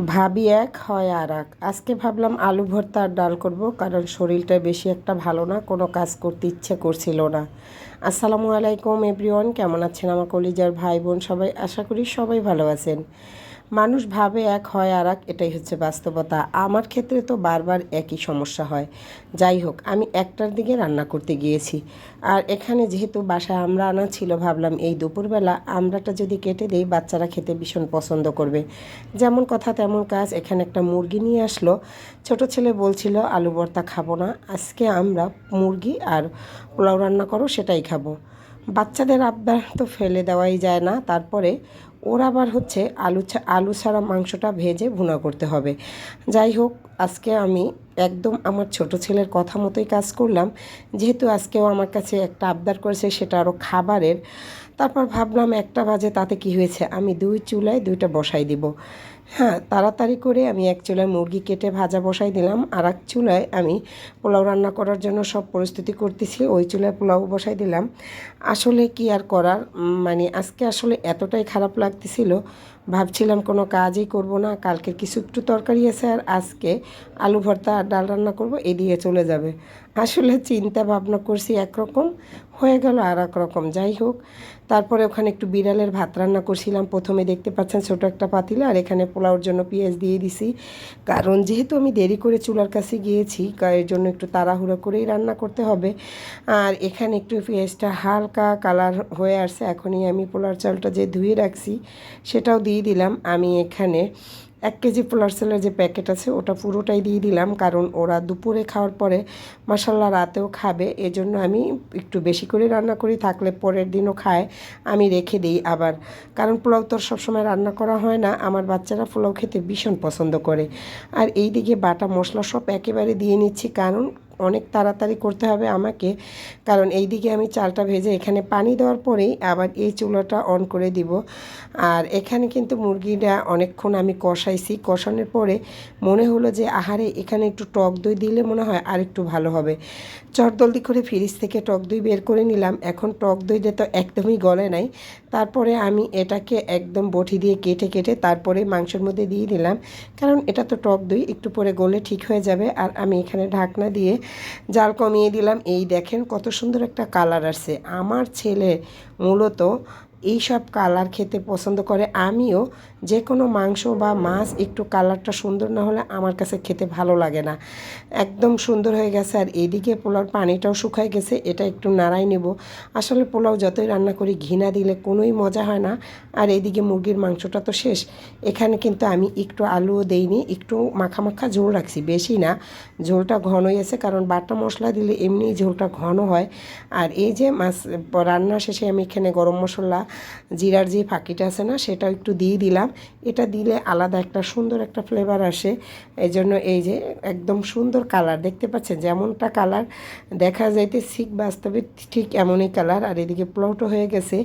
ভাবি এক, হয় আর এক আজকে ভাবলাম আলু ভর্তা আর ডাল করব, কারণ শরীরটা বেশি একটা ভালো না, কোনো কাজ করতে ইচ্ছে করছিল না। আসসালামু আলাইকুম, এভরিওয়ান, কেমন আছেন আমার কলিজার ভাই বোন সবাই? আশা করি সবাই ভালো আছেন। মানুষ ভাবে এক হয় আর এক, এটাই হচ্ছে বাস্তবতা। আমার ক্ষেত্রে তো বারবার একই সমস্যা হয়। যাই হোক, আমি একটার দিকে রান্না করতে গিয়েছি। আর এখানে যেহেতু বাসায় আমরা আনা ছিল, ভাবলাম এই দুপুরবেলা আমরাটা যদি কেটে দেই, বাচ্চারা খেতে ভীষণ পছন্দ করবে। যেমন কথা তেমন কাজ, এখানে একটা মুরগি নিয়ে আসলো। ছোট ছেলে বলছিল, আলু ভর্তা খাব না, আজকে আমরা মুরগি আর পোলাও রান্না করো, সেটাই খাব। বাচ্চাদের আবদার তো ফেলে দেওয়াই যায় না। তারপরে ওর আবার হচ্ছে আলু আলু ছাড়া মাংসটা ভেজে ভুনা করতে হবে। যাই হোক আজকে আমি একদম আমার ছোট ছেলের কথা মতোই কাজ করলাম। যেহেতু আজকেও আমার কাছে একটা আবদার করেছে, সেটা আরও খাবারের। তারপর ভাবলাম একটা বাজে তাতে কি হয়েছে? আমি দুই চুলায় দুইটা বসাই দিব। হ্যাঁ তাড়াতাড়ি করে আমি এক চুলায় মুরগি কেটে ভাজা বসাই দিলাম। আর এক চুলায় আমি পোলাও রান্না করার জন্য সব পরিস্থিতি করতেছি, ওই চুলায় পোলাও বসাই দিলাম। আসলে কি আর করার? মানে আজকে আসলে এতটাই খারাপ লাগতেছিল। ভাবছিলাম কোনো কাজই করব না। কালকে কিছু একটু তরকারি আছে আর আজকে আলু ভর্তা আর ডাল রান্না করব এই দিয়ে চলে যাবে। আসলে চিন্তা ভাবনা করছি একরকম, হয়ে গেল আর এক রকম। যাই হোক, তারপরে ওখানে একটু বিড়ালের ভাত রান্না করছিলাম। প্রথমে দেখতে পাচ্ছেন ছোটো একটা পাতিলা আর এখানে পোলাওর জন্য পেঁয়াজ দিয়ে দিছি। কারণ যেহেতু আমি দেরি করে চুলার কাছে গিয়েছি এর জন্য একটু তাড়াহুড়ো করেই রান্না করতে হবে। আর এখানে একটু পেঁয়াজটা হালকা কালার হয়ে আসছে। এখনই আমি পোলার চালটা যে ধুয়ে রাখছি, সেটাও দিয়ে দিলাম। আমি এখানে এক কেজি পোলার সেলের যে প্যাকেট আছে, ওটা পুরোটাই দিয়ে দিলাম। কারণ ওরা দুপুরে খাওয়ার পরে মশাল্লা রাতেও খাবে। এজন্য আমি একটু বেশি করে রান্না করি, থাকলে পরের দিনও খায়। আমি রেখে দিই আবার। কারণ পোলাও তো সব সবসময় রান্না করা হয় না। আমার বাচ্চারা পোলাও খেতে ভীষণ পছন্দ করে। আর এই দিকে বাটা মশলা সব একেবারে দিয়ে নিচ্ছি। কারণ অনেক তাড়াতাড়ি করতে হবে আমাকে। কারণ এই দিকে আমি চালটা ভেজে এখানে পানি দেওয়ার পরেই আবার এই চুলাটা অন করে দিব। আর এখানে কিন্তু মুরগিটা অনেকক্ষণ আমি কষাইছি। কষানোর পরে মনে হলো যে, আহারে, এখানে একটু টক দই দিলে মনে হয় আর একটু ভালো হবে। চটদলদি করে ফ্রিজ থেকে টক দই বের করে নিলাম। এখন টক দইটা তো একদমই গলে নাই। তারপরে আমি এটাকে একদম বটি দিয়ে কেটে কেটে তারপরে মাংসের মধ্যে দিয়ে দিলাম। কারণ এটা তো টক দই, একটু পরে গলে ঠিক হয়ে যাবে। আর আমি এখানে ঢাকনা দিয়ে জাল কমিয়ে দিলাম। এই দেখেন কত সুন্দর একটা কালার আসছে। আমার ছেলে মূলত এই সব কালার খেতে পছন্দ করে। আমিও যে কোনো মাংস বা মাছ একটু কালারটা সুন্দর না হলে আমার কাছে খেতে ভালো লাগে না। একদম সুন্দর হয়ে গেছে আর এদিকে পোলাওর পানিটাও শুকায় গেছে, এটা একটু নাড়াই নেব। আসলে পোলাও যতই রান্না করি, ঘৃণা দিলে কোনোই মজা হয় না। আর এদিকে মুরগির মাংসটা তো শেষ। এখানে কিন্তু আমি একটু আলুও দেইনি, একটু মাখা মাখা ঝোল রাখছি, বেশি না। ঝোলটা ঘনই আছে, কারণ বাটা মশলা দিলে এমনি ঝোলটা ঘন হয়। আর এই যে মাছ, রান্না শেষে আমি এখানে গরম মশলা জিরার যে ফাঁকিটা আছে না, সেটাও একটু দিয়ে দিলাম। এটা দিলে আলাদা একটা সুন্দর একটা ফ্লেভার আসে। এই জন্য এই যে একদম সুন্দর কালার দেখতে পাচ্ছেন? যেমনটা কালার দেখা যাইতে ঠিক বাস্তবে ঠিক এমনই কালার আর এদিকে প্লটও হয়ে গেছে।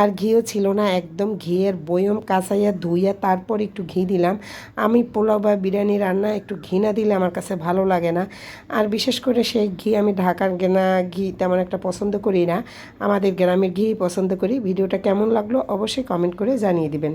আর ঘিও ছিল না, একদম ঘিয়ের বয়ম কাঁচাইয়া ধুইয়া তারপর একটু ঘি দিলাম। আমি পোলাও বা বিরিয়ানি রান্না একটু ঘি না দিলে আমার কাছে ভালো লাগে না। আর বিশেষ করে সেই ঘি আমি ঢাকার গেনা ঘি তেমন একটা পছন্দ করি না। আমাদের গ্রামের ঘি পছন্দ করি। ভিডিওটা কেমন লাগল অবশ্যই কমেন্ট করে জানিয়ে দিবেন।